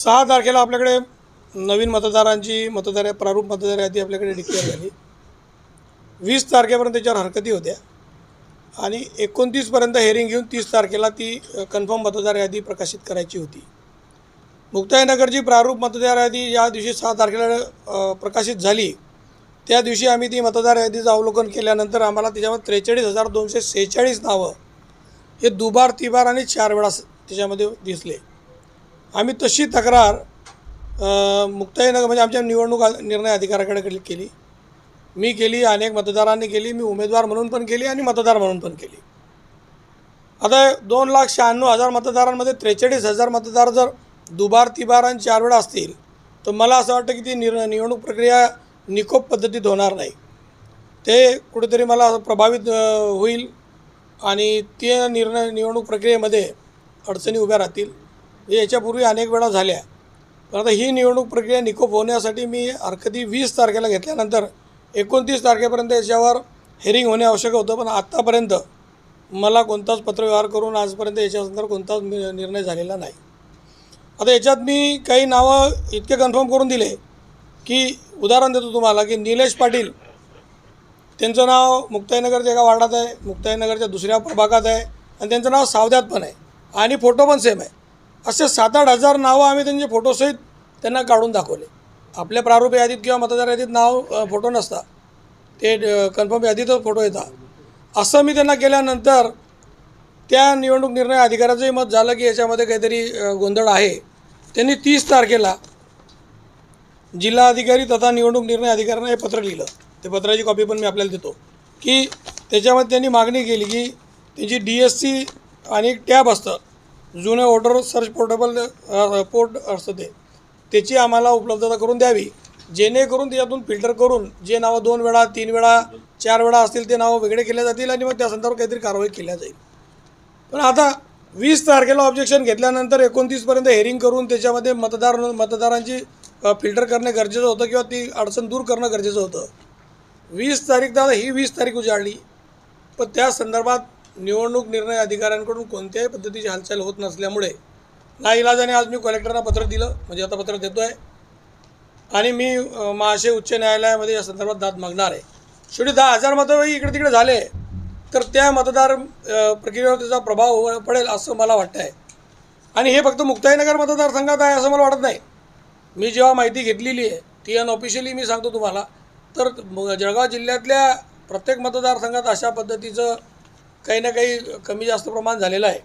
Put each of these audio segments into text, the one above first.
सहा तारखेला आपल्याकडे नवीन मतदारांची मतदार प्रारूप मतदार यादी आपल्याकडे डिक्लेअर झाली. वीस तारखेपर्यंत त्याच्यावर हरकती होत्या. आणि एकोणतीसपर्यंत हेअरिंग घेऊन तीस तारखेला ती कन्फर्म मतदार यादी प्रकाशित करायची होती. मुक्ताईनगरची प्रारूप मतदार यादी या दिवशी सहा तारखेला प्रकाशित झाली. त्या दिवशी आम्ही ती मतदार यादीचं अवलोकन केल्यानंतर आम्हाला त्याच्यामध्ये त्रेचाळीस हजार दोनशे सेहेचाळीस नावं हे दुबार तिबार आणि चार वेळा त्याच्यामध्ये दिसले. आम्ही तशी तक्रार मुक्ताईनगर म्हणजे आमच्या निवडणूक निर्णय अधिकाऱ्याकडे केली- केली. मी केली अनेक मतदारांनी केली मी उमेदवार म्हणून पण केली आणि मतदार म्हणून पण केली. आता दोन लाख शहाण्णव हजार मतदारांमध्ये त्रेचाळीस हजार मतदार जर दुबार तिबार आणि चार वेळा असतील तर मला असं वाटतं की ती निर निवडणूक प्रक्रिया निकोप पद्धतीत होणार नाही. ते कुठेतरी मला असं प्रभावित होईल आणि ते निर्णय निवडणूक प्रक्रियेमध्ये अडचणी उभ्या राहतील. हे याच्यापूर्वी अनेक वेळा झाल्या. पण आता ही निवडणूक प्रक्रिया निकोप होण्यासाठी मी हरकती वीस तारखेला घेतल्यानंतर एकोणतीस तारखेपर्यंत याच्यावर हेरिंग होणे आवश्यक होतं. पण आत्तापर्यंत मला कोणताच पत्रव्यवहार करून आजपर्यंत याच्यानंतर कोणताच नि- निर्णय झालेला नाही. आता याच्यात मी काही नावं इतके कन्फर्म करून दिले की उदाहरण देतो तुम्हाला की निलेश पाटील त्यांचं नाव मुक्ताईनगरच्या एका वार्डात आहे मुक्ताईनगरच्या दुसऱ्या प्रभागात आहे आणि त्यांचं नाव सावद्यात पण आहे आणि फोटो पण सेम आहे. असे सात आठ हजार नावं आम्ही त्यांचे फोटोसहित त्यांना काढून दाखवले. आपल्या प्रारूप यादीत किंवा मतदार यादीत नाव फोटो नसता. ते कन्फर्म यादीतच फोटो येतात. असं मी त्यांना केल्यानंतर त्या निवडणूक निर्णय अधिकाऱ्याचंही मत झालं की याच्यामध्ये काहीतरी गोंधळ आहे. त्यांनी तीस तारखेला जिल्हाधिकारी तथा निवडणूक निर्णय अधिकाऱ्यांना हे पत्र लिहिलं. ते पत्राची कॉपी पण मी आपल्याला देतो. की त्याच्यामध्ये त्यांनी मागणी केली की त्यांची डी एस सी आणि एक टॅब असतं. जुने ऑर्डर सर्च पोर्टेबल पोर्ट असतं ते. त्याची आम्हाला उपलब्धता करून द्यावी. जेणेकरून त्याच्यातून फिल्टर करून जे नावं दोन वेळा तीन वेळा चार वेळा असतील ते नावं वेगळे केले जातील आणि मग त्या संदर्भात काहीतरी कारवाई केल्या जाईल. पण आता वीस तारखेला ऑब्जेक्शन घेतल्यानंतर एकोणतीसपर्यंत हेरिंग करून त्याच्यामध्ये मतदार मतदारांची फिल्टर करणे गरजेचं होतं किंवा ती अडचण दूर करणं गरजेचं होतं. वीस तारीख दादा ही वीस तारीख उजाडली. पण त्या संदर्भात निवडणूक निर्णय अधिकाऱ्यांकडून कोणत्याही पद्धतीची हालचाल होत नसल्यामुळे ना इलाजाने आज मी कलेक्टरना पत्र दिलं. म्हणजे आता पत्र देतो आहे आणि मी महाशय उच्च न्यायालयामध्ये या संदर्भात दाद मागणार आहे. शेवटी दहा हजार मतदारही इकडे तिकडे झाले. तर त्या मतदार प्रक्रियेवर त्याचा प्रभाव पडेल असं मला वाटतं आहे आणि हे फक्त मुक्ताईनगर मतदारसंघात आहे असं मला वाटत नाही. मी जेव्हा माहिती घेतलेली आहे ती अनऑफिशियली मी सांगतो तुम्हाला. तर जळगाव जिल्ह्यातल्या प्रत्येक मतदारसंघात अशा पद्धतीचं काही ना काही कमी जास्त प्रमाण झालेलं आहे.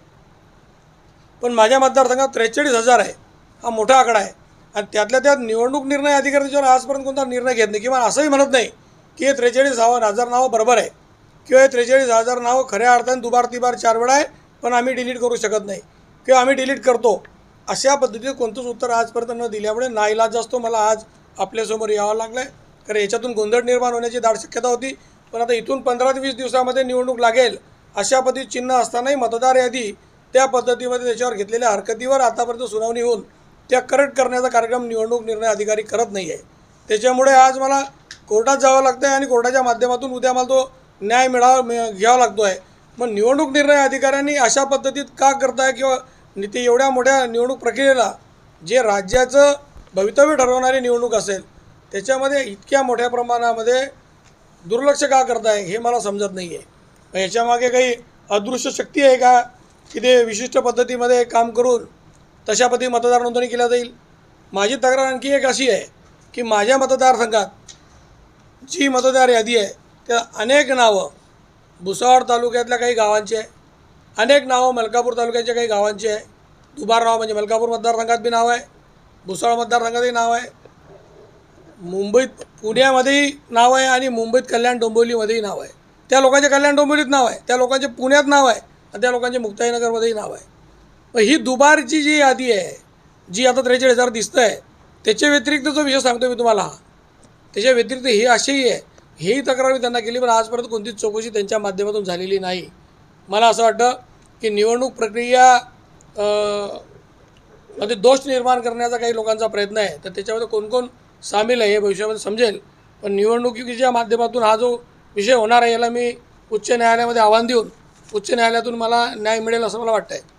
पण माझ्या मतदारसंघात त्रेचाळीस हजार आहे. हा मोठा आकडा आहे. आणि त्यातल्या त्यात निवडणूक निर्णय अधिकाऱ्यांच्यावर आजपर्यंत कोणता निर्णय घेत नाही किंवा असंही म्हणत नाही की हे त्रेचाळीस हजार नावं बरोबर आहे किंवा हे त्रेचाळीस हजार नावं खऱ्या अर्थाने दुबार तिबार चार वेळा आहे पण आम्ही डिलीट करू शकत नाही किंवा आम्ही डिलीट करतो अशा पद्धतीचं कोणतंच उत्तर आजपर्यंत न दिल्यामुळे नाईलाज असतो. मला आज आपल्यासमोर यावं लागलं आहे कारण याच्यातून गोंधळ निर्माण होण्याची दाट शक्यता होती पण आता इथून पंधरा ते वीस दिवसामध्ये निवडणूक लागेल अशा पद्धती चिन्ह असतानाही मतदार यादी त्या पद्धतीमध्ये त्याच्यावर घेतलेल्या हरकतीवर आतापर्यंत सुनावणी होऊन त्या करेक्ट करण्याचा कार्यक्रम निवडणूक निर्णय अधिकारी करत नाही आहे. त्याच्यामुळे आज मला कोर्टात जावं लागतं आहे आणि कोर्टाच्या माध्यमातून उद्या मला तो न्याय मिळावा घ्यावा लागतो आहे मग निवडणूक निर्णय अधिकाऱ्यांनी अशा पद्धतीत का करताय किंवा ते एवढ्या मोठ्या निवडणूक प्रक्रियेला जे राज्याचं भवितव्य ठरवणारी निवडणूक असेल त्याच्यामध्ये इतक्या मोठ्या प्रमाणामध्ये दुर्लक्ष का करताय हे मला समजत नाही आहे याच्यामागे काही अदृश्य शक्ती आहे का? की ते विशिष्ट पद्धतीमध्ये काम करून तशा पद्धती मतदार नोंदणी केल्या जाईल? माझी तक्रार आणखी एक अशी आहे की माझ्या मतदारसंघात जी मतदार यादी आहे त्या अनेक नावं भुसावळ तालुक्यातल्या काही गावांची आहे अनेक नावं मलकापूर तालुक्याच्या काही गावांची आहे. दुबार नाव म्हणजे मलकापूर मतदारसंघात बी नाव आहे भुसावळ मतदारसंघातही नाव आहे मुंबईत पुण्यामध्येही नाव आहे आणि मुंबईत कल्याण डोंबिवलीमध्येही नाव आहे. त्या लोकांचे कल्याण डोंबिवलीत नाव आहे त्या लोकांचे पुण्यात नाव आहे आणि त्या लोकांचे मुक्ताईनगरमध्येही नाव आहे. मग ही दुबारची जी यादी आहे जी आता त्रेचाळीस हजार दिसतं आहे त्याच्या व्यतिरिक्त जो विषय सांगतो मी तुम्हाला त्याच्या व्यतिरिक्त ही अशीही आहे. हेही तक्रार मी त्यांना केली पण आजपर्यंत कोणतीच चौकशी त्यांच्या माध्यमातून झालेली नाही. मला असं वाटतं की निवडणूक प्रक्रिया मध्ये दोष निर्माण करण्याचा काही लोकांचा प्रयत्न आहे तर त्याच्यामध्ये कोण कोण सामील आहे हे भविष्यामध्ये समजेल. पण निवडणुकीच्या माध्यमातून हा जो विषय होणार आहे याला मी उच्च न्यायालयामध्ये आव्हान देऊन उच्च न्यायालयातून मला न्याय मिळेल असं मला वाटतं आहे